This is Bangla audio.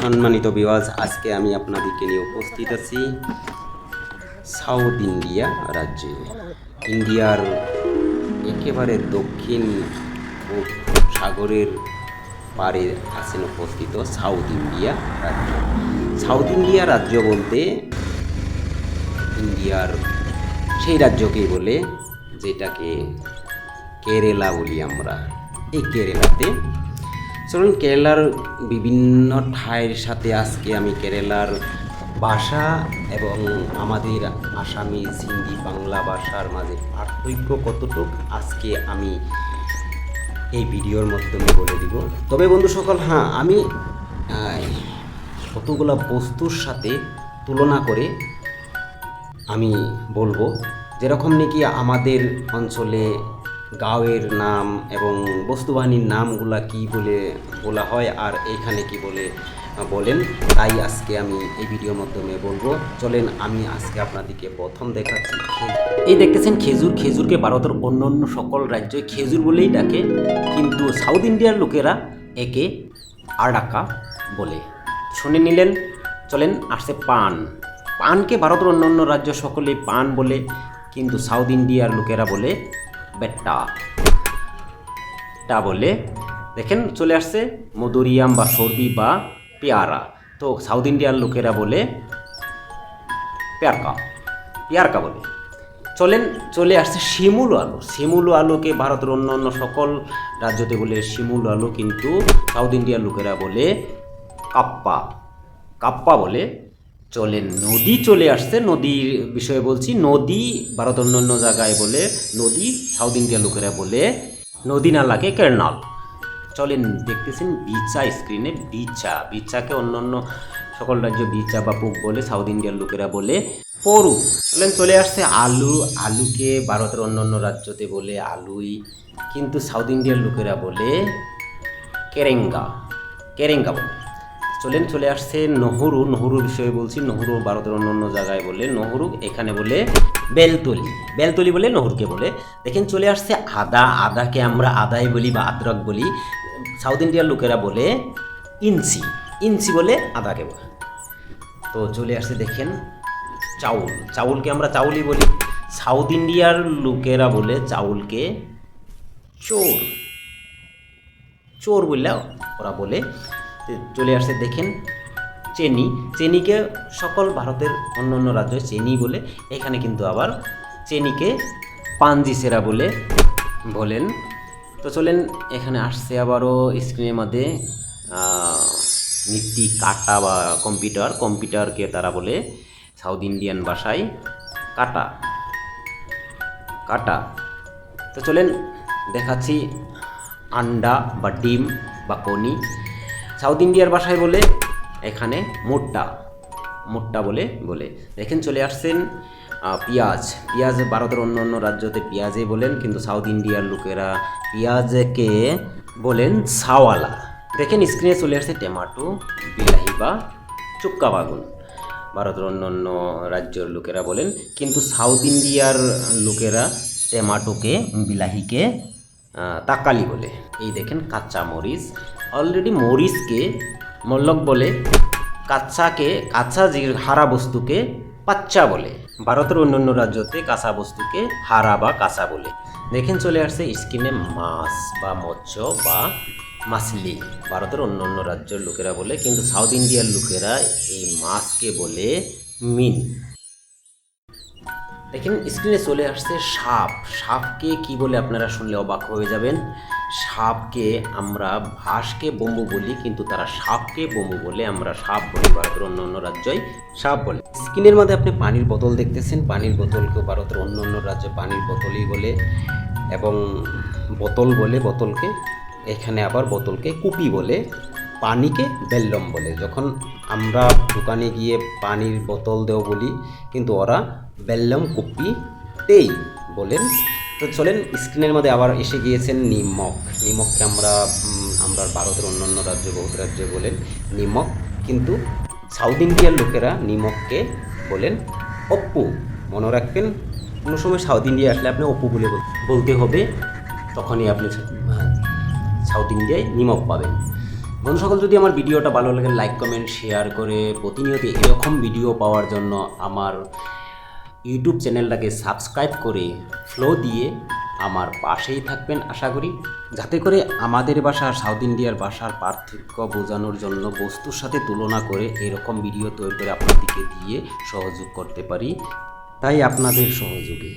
সম্মানিত বিওয়াজ আজকে আমি আপনাদেরকে নিয়ে উপস্থিত আছি সাউথ ইন্ডিয়া রাজ্যে। ইন্ডিয়ার একেবারে দক্ষিণ সাগরের পারে আছেন উপস্থিত সাউথ ইন্ডিয়া রাজ্য। সাউথ ইন্ডিয়া রাজ্য বলতে ইন্ডিয়ার সেই রাজ্যকেই বলে যেটাকে কেরালা বলি আমরা। এই কেরালাতে চলুন কেরালার বিভিন্ন ঠাইয়ের সাথে আজকে আমি কেরালার ভাষা এবং আমাদের আসামি হিন্দি বাংলা ভাষার মাঝে পার্থক্য কতটুক আজকে আমি এই ভিডিওর মাধ্যমে বলে দিব। তবে বন্ধু সকল হ্যাঁ আমি কতগুলা বস্তুর সাথে তুলনা করে আমি বলব। যেরকম নাকি আমাদের অঞ্চলে গাঁয়ের নাম এবং বস্তুবাহিনীর নামগুলা কি বলে বলা হয় আর এইখানে কি বলে বলেন? তাই আজকে আমি এই ভিডিওর মাধ্যমে বলব। চলেন আমি আজকে আপনাদেরকে প্রথম দেখাচ্ছি এই দেখতেছেন খেজুর, খেজুরকে ভারতের অন্য অন্য সকল রাজ্যে খেজুর বলেই ডাকে, কিন্তু সাউথ ইন্ডিয়ার লোকেরা একে আড়াকা বলে। শুনে নিলেন? চলেন আসছে পান। পানকে ভারতের অন্য অন্য রাজ্য সকলেই পান বলে, কিন্তু সাউথ ইন্ডিয়ার লোকেরা বলে বেট্টা টা বলে, দেখেন, চলে আসছে মধুরিয়াম বা সর্বি বা পেয়ারা। তো সাউথ ইন্ডিয়ার লোকেরা বলে, পেয়ারকা। পেয়ারকা বলে। চলেন, চলে আসছে শিমুল আলু। শিমুল আলুকে ভারতের অন্য অন্য সকল রাজ্যতে বলে শিমুল আলু, কিন্তু সাউথ ইন্ডিয়ার লোকেরা বলে কাপ্পা। কাপ্পা বলে চলেন নদী চলে আসছে নদীর বিষয়ে বলছি, নদী ভারতের অন্য অন্য জায়গায় বলে, নদী সাউথ ইন্ডিয়ার লোকেরা বলে, নদী নালাকে কেরনাল। চলেন দেখতেছেন বিচা স্ক্রিনে বিচা বিচাকে অন্যান্য সকল রাজ্য বিচা বা পুক বলে, সাউথ ইন্ডিয়ার লোকেরা বলে, পরু। চলেন চলে আসছে আলু। আলুকে ভারতের অন্যান্য রাজ্যতে বলে আলুই, কিন্তু সাউথ ইন্ডিয়ার লোকেরা বলে কেরেঙ্গা। কেরেঙ্গা বলে। চলেন, চলে আসছে নহরু। নহরু বিষয়ে বলছি, নহরু ভারতের অন্য অন্য জায়গায় বলে নহরু, এখানে বলে বেলতলি। বেলতলি বলে নহরুকে বলে। দেখেন, চলে আসছে আদা। আদাকে আমরা আদাই বলি বা আদ্রক বলি। সাউথ ইন্ডিয়ার লোকেরা বলে ইঞ্চি। ইঞ্চি বলে আদাকে বলে। তো চলে আসছে, দেখেন, চাউল। চাউলকে আমরা চাউলই বলি। সাউথ ইন্ডিয়ার লোকেরা বলে চাউলকে চোর। চোর বললে ওরা বলে চলে আসছে, দেখেন, চেনি। চেনিকে সকল ভারতের অন্য অন্য রাজ্য চেনি বলে, এখানে কিন্তু আবার চেনিকে পাঞ্জিসেরা বলে বলেন। তো চলেন, এখানে আসছে আবারও স্ক্রিনের মধ্যে নিত্যি কাটা বা কম্পিউটার কম্পিউটারকে তারা বলে সাউথ ইন্ডিয়ান ভাষায় কাটা। কাটা। তো চলেন, দেখাচ্ছি আন্ডা বা ডিম বা কনি সাউথ ইন্ডিয়ার ভাষায় বলে এখানে মোট্টা। মোট্টা বলে বলে। দেখেন চলে আসছেন পেঁয়াজ। পেঁয়াজ ভারতের অন্য অন্য রাজ্যতে পেঁয়াজে বলেন, কিন্তু সাউথ ইন্ডিয়ার লোকেরা পেঁয়াজকে বলেন সাওয়ালা দেখেন স্ক্রিনে চলে আসছে টেমাটো, বিলাহি বা চুক্কা বাগুন। ভারতের অন্য অন্য রাজ্যের লোকেরা বলেন, কিন্তু সাউথ ইন্ডিয়ার লোকেরা টেমাটোকে, বিলাহিকে তাকালি বলে। এই দেখেন কাঁচা মরিচ অলরেডি মরিচকে, মল্লক বলে, কাঁচাকে, কাঁচা যে হারা বস্তুকে পাচ্চা বলে। ভারতের অন্যান্য রাজ্যতে কাঁচা বস্তুকে হারা বা কাঁচা বলে। দেখেন চলে আসছে স্কিনে মাছ বা মৎস্য বা মাছলি। ভারতের অন্য অন্য রাজ্যের লোকেরা বলে, কিন্তু সাউথ ইন্ডিয়ার লোকেরা এই মাছকে বলে মিন। দেখেন স্ক্রিনে চলে আসছে সাপ। সাপকে কি বলে আপনারা শুনলে অবাক হয়ে যাবেন? সাপকে আমরা ভাসকে বম্বু বলি, কিন্তু তারা সাপকে বম্বু বলে আমরা সাপ বলি, ভারতের অন্য অন্য রাজ্যই সাপ বলে। স্ক্রিনের মধ্যে আপনি পানির বোতল দেখতেছেন, পানির বোতলকে ভারতের অন্য অন্য রাজ্যে পানির বোতলই বলে এবং বোতল বলে বোতলকে, এখানে আবার বোতলকে কুপি বলে, পানিকে বেল্লম বলে। যখন আমরা দোকানে গিয়ে পানির বোতল দেও বলি, কিন্তু ওরা বেল্লম কুপি তেই বলেন তো চলেন স্ক্রিনের মধ্যে আবার এসে গিয়েছেন নিমক। নিমককে আমরা আমরা ভারতের অন্যান্য রাজ্য, বহুত রাজ্যে বলেন নিমক। কিন্তু সাউথ ইন্ডিয়ার লোকেরা নিমককে বলেন অপ্পু। মনে রাখবেন, কোনো সময় সাউথ ইন্ডিয়া আসলে আপনি অপ্পু বলে বলতে হবে, তখনই আপনি সাউথ ইন্ডিয়ায় নিমক পাবেন। বন্ধু সকল, যদি আমার ভিডিওটা ভালো লাগে লাইক কমেন্ট শেয়ার করে প্রতিনিয়ত এরকম ভিডিও পাওয়ার জন্য আমার ইউটিউব চ্যানেলটাকে সাবস্ক্রাইব করে ফ্লো দিয়ে আমার পাশেই থাকবেন আশা করি। যাতে করে আমাদের ভাষা সাউথ ইন্ডিয়ার ভাষার পার্থক্য বোঝানোর জন্য বস্তুর সাথে তুলনা করে এরকম ভিডিও তৈরি করে আপনাদেরকে দিয়ে সহযোগ করতে পারি। তাই আপনাদের সহযোগে।